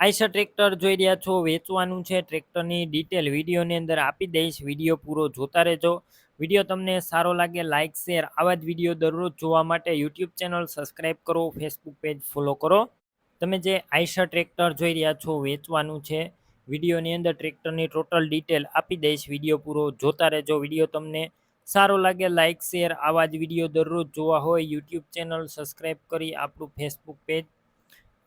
Eicher tractor જોઈ રહ્યા છો, વેચવાનું છે. ટ્રેક્ટરની ડિટેલ વિડીયોની અંદર આપી દઈશ. વીડિયો પૂરો જોતા રહેજો. વીડિયો તમને સારો લાગે લાઇક શેર, આવા જ વીડિયો દરરોજ જોવા માટે યુટ્યુબ ચેનલ સબસ્ક્રાઈબ કરો, ફેસબુક પેજ ફોલો કરો. તમે જે આઈસર ટ્રેક્ટર જોઈ રહ્યા છો, વેચવાનું છે, વિડીયોની અંદર ટ્રેક્ટરની ટોટલ ડિટેલ આપી દઈશ. વીડિયો પૂરો જોતા રહેજો. વીડિયો તમને સારો લાગે લાઇક શેર, આવા જ વીડિયો દરરોજ જોવા હોય, યુટ્યુબ ચેનલ સબસ્ક્રાઈબ કરી આપણું ફેસબુક પેજ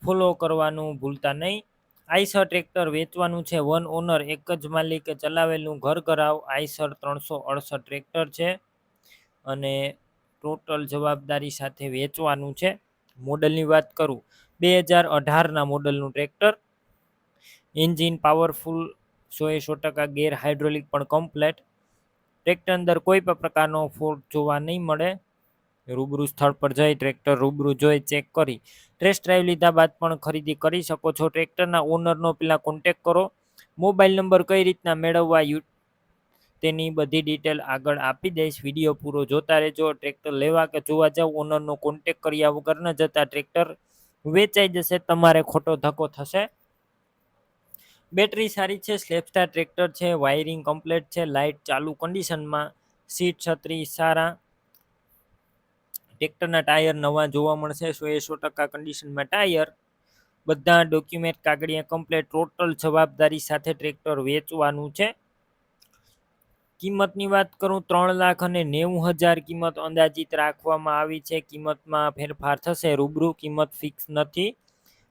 ફોલો કરવાનું ભૂલતા નહીં. આઈસર ટ્રેક્ટર વેચવાનું છે. વન ઓનર એક જ માલિકે ચલાવેલું ઘર ઘરાવ આઈસર ત્રણસો અડસઠ ટ્રેક્ટર છે અને ટોટલ જવાબદારી સાથે વેચવાનું છે. મોડલની વાત કરું. બે હજાર અઢારના મોડલનું ટ્રેક્ટર. એન્જિન પાવરફુલ સોએ સો ટકા ગેર હાઇડ્રોલિક પણ કમ્પ્લેટ. ટ્રેક્ટર અંદર કોઈ પણ પ્રકારનો ફોલ્ટ જોવા નહીં મળે. રૂબરૂ સ્થળ પર જઈ ટ્રેક્ટર રૂબરૂ જોઈ ચેક કરી. ટેસ્ટ ડ્રાઈવ લીધા બાદ પણ ખરીદી કરી શકો છો. ટ્રેક્ટરના ઓનરનો પહેલાં કોન્ટેક કરો. મોબાઈલ નંબર કઈ રીતના મેળવવા યુ તેની બધી ડિટેલ આગળ આપી દઈશ. વીડિયો પૂરો જોતા રહેજો. ટ્રેક્ટર લેવા કે જોવા જાવ ઓનરનો કોન્ટેક કર્યા વગર ન જતા ટ્રેક્ટર વેચાઈ જશે, તમારે ખોટો ધક્કો થશે. બેટરી સારી છે સ્લેપસ્ટાર ટ્રેક્ટર છે વાયરિંગ કમ્પ્લેટ છે લાઇટ ચાલુ કન્ડિશનમાં સીટ છત્રી સારા. ટ્રેક્ટરના ટાયર નવા જોવા મળશે, સો એ સો ટકા કન્ડિશનમાં ટાયર. બધા ડોક્યુમેન્ટ કાગળિયા કમ્પ્લેટ ટોટલ જવાબદારી સાથે ટ્રેક્ટર વેચવાનું છે. કિંમતની વાત કરું, ત્રણ લાખ અને નેવું હજાર કિંમત અંદાજિત રાખવામાં આવી છે. કિંમતમાં ફેરફાર થશે, રૂબરૂ કિંમત ફિક્સ નથી.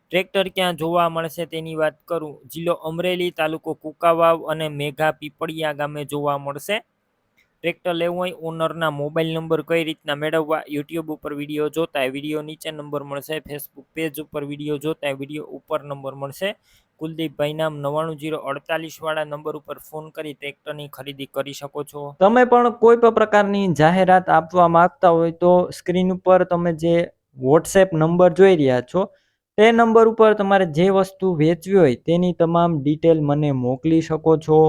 ટ્રેક્ટર ક્યાં જોવા મળશે તેની વાત કરું, જિલ્લો અમરેલી તાલુકો કુકાવાવ અને મેઘા પીપળિયા ગામે જોવા મળશે. ટ્રેક્ટર લેવું હોય, ઓનરના મોબાઈલ નંબર કઈ રીતના મેળવવા, યુટ્યુબ ઉપર વીડિયો જોતા વીડિયો નીચે નંબર મળશે, ફેસબુક પેજ ઉપર વીડિયો જોતા વીડિયો ઉપર નંબર મળશે. કુલદીપભાઈ નામ નવ્વાણું જીરો અડતાલીસ વાળા નંબર ઉપર ફોન કરી ટ્રેક્ટરની ખરીદી કરી શકો છો. તમે પણ કોઈ પણ પ્રકારની જાહેરાત આપવા માંગતા હોય તો સ્ક્રીન ઉપર તમે જે વોટ્સએપ નંબર જોઈ રહ્યા છો, તે નંબર ઉપર તમારે જે વસ્તુ વેચવી હોય તેની તમામ ડિટેલ મને મોકલી શકો છો.